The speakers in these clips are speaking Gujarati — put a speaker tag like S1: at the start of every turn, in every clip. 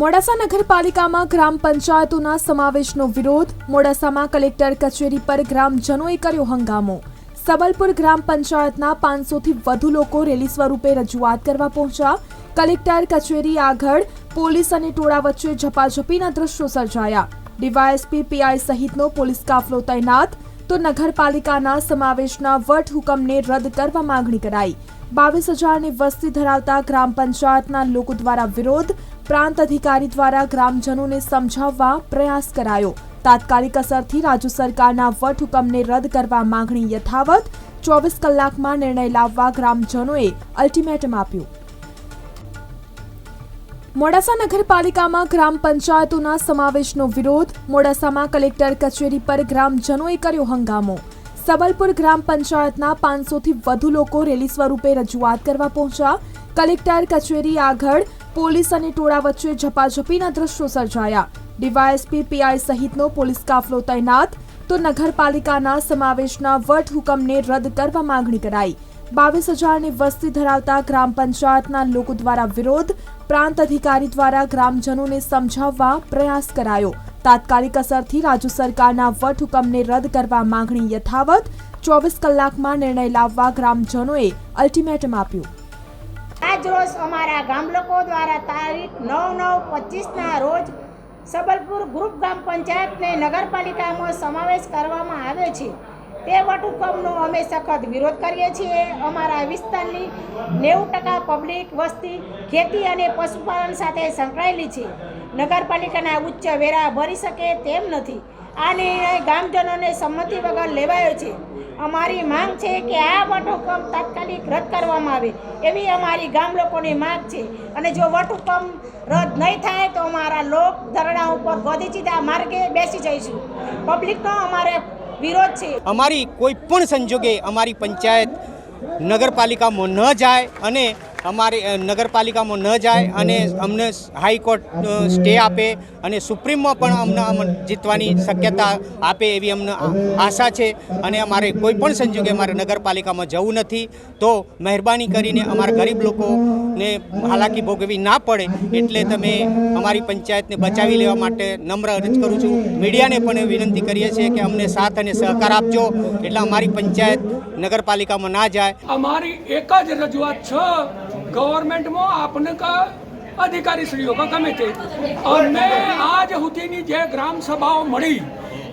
S1: મોડાસા નગરપાલિકામાં ગ્રામ પંચાયતોના સમાવેશનો વિરોધ. મોડાસામાં કલેક્ટર કચેરી પર ગ્રામજનોએ કર્યો હંગામો. સબલપુર ગ્રામ પંચાયતના પાંચસોથી વધુ લોકો રેલી સ્વરૂપે રજૂઆત કરવા પહોંચ્યા. કલેક્ટર કચેરી આગળ પોલીસ અને ટોળા વચ્ચે ઝપાઝપીના દ્રશ્યો સર્જાયા. ડીવાયએસપી પીઆઈ સહિતનો પોલીસ કાફલો તૈનાત. તો નગરપાલિકાના સમાવેશના વટ હુકમને રદ કરવા માંગણી કરાઈ. બાવીસ હજારની વસ્તી ધરાવતા ગ્રામ પંચાયતના લોકો દ્વારા વિરોધ. પ્રાંત અધિકારી દ્વારા ગ્રામજનોને સમજાવવા પ્રયાસ કરાયો. તાત્કાલિક અસરથી રાજ્ય સરકારના વટહુકમને રદ કરવા માંગણી યથાવત ચોવીસ કલાકમાં નિર્ણય લાવવા ગ્રામજનોએ અલ્ટિમેટમ આપ્યું. મોડાસા નગરપાલિકામાં ગ્રામ પંચાયતોના સમાવેશનો વિરોધ, મોડાસામાં કલેક્ટર કચેરી પર ગ્રામજનોએ કર્યો હંગામો. સબલપુર ગ્રામ પંચાયતના પાંચસોથી વધુ લોકો રેલી સ્વરૂપે રજૂઆત કરવા પહોંચ્યા. કલેક્ટર કચેરી આગળ પોલીસ અને ટોળા વચ્ચે ઝપાઝપીના દ્રશ્યો સર્જાયા. ડીવાયએસપી પીઆઈ સહિતનો પોલીસ કાફલો તૈનાત, તો નગરપાલિકાના સમાવેશના વટ હુકમને રદ કરવા માંગણી કરાઈ. બાવીસ હજારની વસ્તી ધરાવતા ગ્રામ પંચાયતના લોકો દ્વારા વિરોધ, પ્રાંત અધિકારી દ્વારા ગ્રામજનોને સમજાવવા પ્રયાસ કરાયો. તાત્કાલિક અસરથી રાજ્ય સરકારના વટ હુકમને રદ કરવા માંગણી યથાવત ચોવીસ કલાકમાં નિર્ણય લાવવા ગ્રામજનોએ અલ્ટિમેટમ આપ્યું.
S2: રોજ અમારા ગામ લોકો દ્વારા તારીખ નવ નવ પચીસના રોજ સબલપુર ગ્રુપ ગ્રામ પંચાયતને નગરપાલિકામાં સમાવેશ કરવામાં આવ્યો છે. તે વટહુકમનો અમે સખત વિરોધ કરીએ છીએ. અમારા વિસ્તારની નેવું ટકા પબ્લિક વસ્તી, ખેતી અને પશુપાલન સાથે સંકળાયેલી છે. નગરપાલિકાના ઉચ્ચ વેરા ભરી શકે તેમ નથી. આ નિર્ણય ગામજનોને સંમતિ વગર લેવાયો છે. અમારી માંગ છે કે આ વટહુકમ તાત્કાલિક રદ કરવામાં આવે. એવી અમારી ગામ લોકોની માંગ છે. અને જો વટહુકમ રદ નહીં થાય તો અમારા લોક ધરણા ઉપર ગોધીચીદા માર્ગે બેસી જઈશું. પબ્લિકનો અમારે વિરોધ છે.
S3: અમારી કોઈ પણ સંજોગે અમારી પંચાયત નગરપાલિકામાં ન જાય અને અમારી નગરપાલિકામાં ન જાય અને અમને હાઈકોર્ટ સ્ટે આપે અને સુપ્રીમમાં પણ અમને અમને જીતવાની શક્યતા આપે એવી અમને આશા છે. અને અમારે કોઈ પણ સંજોગે અમારે નગરપાલિકામાં જવું નથી. તો મહેરબાની કરીને અમારા ગરીબ લોકોને હાલાકી ભોગવવી ના પડે એટલે તમે અમારી પંચાયતને બચાવી લેવા માટે નમ્ર અરજ કરું છું. મીડિયાને પણ વિનંતી કરીએ છીએ કે અમને સાથ અને સહકાર આપજો એટલે અમારી પંચાયત નગરપાલિકામાં ના જાય.
S4: અમારી એક જ રજૂઆત છે. ગવર્મેન્ટમાં આપને અધિકારીશ્રીઓ કા ગમે તે. અમે આજ સુધીની જે ગ્રામ સભાઓ મળી,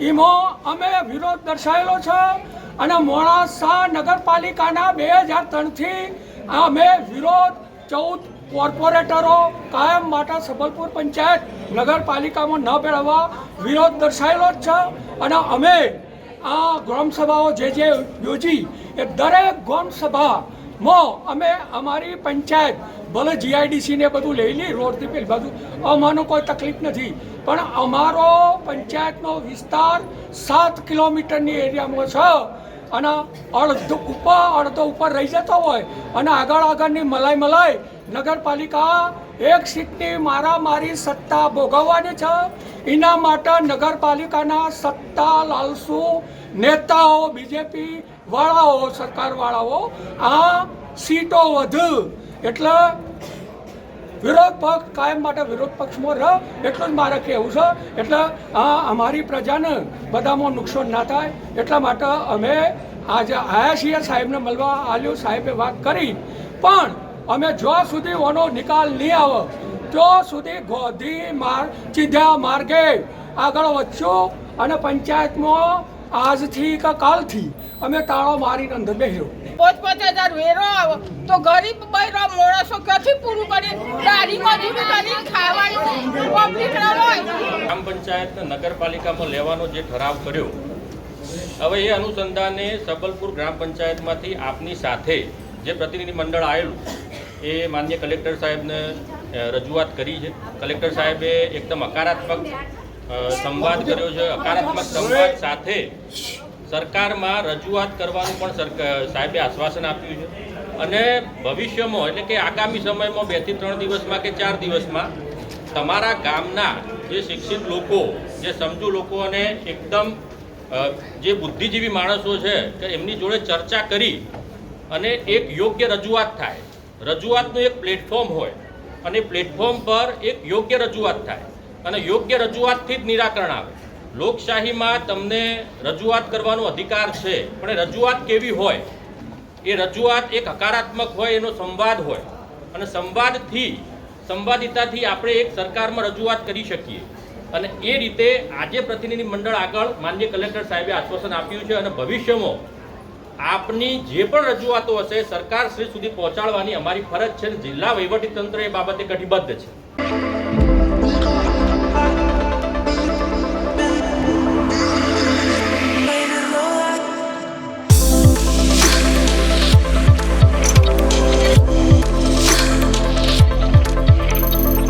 S4: એમાં અમે વિરોધ દર્શાવેલો છે અને મોડાસા નગરપાલિકાના બે હજાર ત્રણથી અમે વિરોધ ચૌદ કોર્પોરેટરો કાયમ માટે સબલપુર પંચાયત નગરપાલિકામાં ન ભેળવવા વિરોધ દર્શાવેલો જ છે. અને અમે આ ગ્રામસભાઓ જે જે યોજી એ દરેક ગ્રામસભામાં અમે અમારી પંચાયત, ભલે જીઆઈડીસી ને બધું લઈ રોડ રોડથી પેલી બાજુ અમાનો કોઈ તકલીફ નથી. પણ અમારો પંચાયતનો વિસ્તાર સાત કિલોમીટરની એરિયામાં છે અને અડધો ઉપર અડધો ઉપર રહી જતો હોય અને આગળ આગળની મલાઈ મલાઈ નગરપાલિકા એક સીટની મારામારી સત્તા ભોગવવાની છે. એના માટે નગરપાલિકાના સત્તા લાલસુ નેતાઓ બીજેપી વાળાઓ સરકાર વાળાઓ આ સીટો વધુ. એટલે વિરોધ પક્ષ કાયમ માટે વિરોધ પક્ષમાં રહ, એટલું જ મારે કહેવું છે. એટલે આ અમારી પ્રજાને બધામાં નુકસાન ના થાય. એટલા માટે અમે આજે આયા છીએ, સાહેબને મળવા આલ્યું, સાહેબે વાત કરી. પણ અમે જ્યાં સુધી ઓનો નિકાલ નહીં આવે તો સુધી ગોધી માર્ગ ચીધા માર્ગે આગળ વધશું અને પંચાયતમાં આજથી કે કાલથી અમે તાળો મારીને અંદર બેસ્યો
S5: પાંચ પાંચ હજાર વેરો આવો. તો ગરીબ બૈરો માણસો ક્યાંથી પૂરું કરી? દારી મજૂરી કરીને ખાવાનું પબ્લિક ના હોય.
S6: ગ્રામ પંચાયત નગરપાલિકામાં લેવાનો જે ઠરાવ કર્યો હવે એ અનુસંધાને સબલપુર ગ્રામ પંચાયતમાંથી આપની સાથે જે પ્રતિનિધિ મંડળ આવેલું એ માન્ય કલેક્ટર સાહેબને રજૂઆત કરી છે. કલેક્ટર સાહેબે એકદમ હકારાત્મક સંવાદ કર્યો છે, હકારાત્મક સંવાદ સાથે. સરકારમાં રજૂઆત કરવાનું પણ સાહેબે આશ્વાસન આપ્યું છે. અને ભવિષ્યમાં, એટલે કે આગામી સમયમાં, બેથી ત્રણ દિવસમાં કે ચાર દિવસમાં, તમારા ગામના જે શિક્ષિત લોકો, જે સમજુ લોકો અને એકદમ જે બુદ્ધિજીવી માણસો છે, કે એમની જોડે ચર્ચા કરી અને એક યોગ્ય રજૂઆત થાય. રજૂઆતનું એક પ્લેટફોર્મ હોય અને પ્લેટફોર્મ પર એક યોગ્ય રજૂઆત થાય. અને યોગ્ય રજૂઆતથી જ નિરાકરણ આવે. લોકશાહીમાં તમને રજૂઆત કરવાનો અધિકાર છે, પણ એ રજૂઆત કેવી હોય? એ રજૂઆત એક હકારાત્મક હોય, એનો સંવાદ હોય. અને સંવાદથી, સંવાદિતાથી આપણે એક સરકારમાં રજૂઆત કરી શકીએ. અને એ રીતે આજે પ્રતિનિધિ મંડળ આગળ માન્ય કલેક્ટર સાહેબે આશ્વાસન આપ્યું છે અને ભવિષ્યમાં આપની જે પણ રજૂઆતો હશે, સરકાર શ્રી સુધી પહોંચાડવાની અમારી ફરજ છે જિલ્લા વહીવટી તંત્ર એ બાબતે કટિબદ્ધ છે.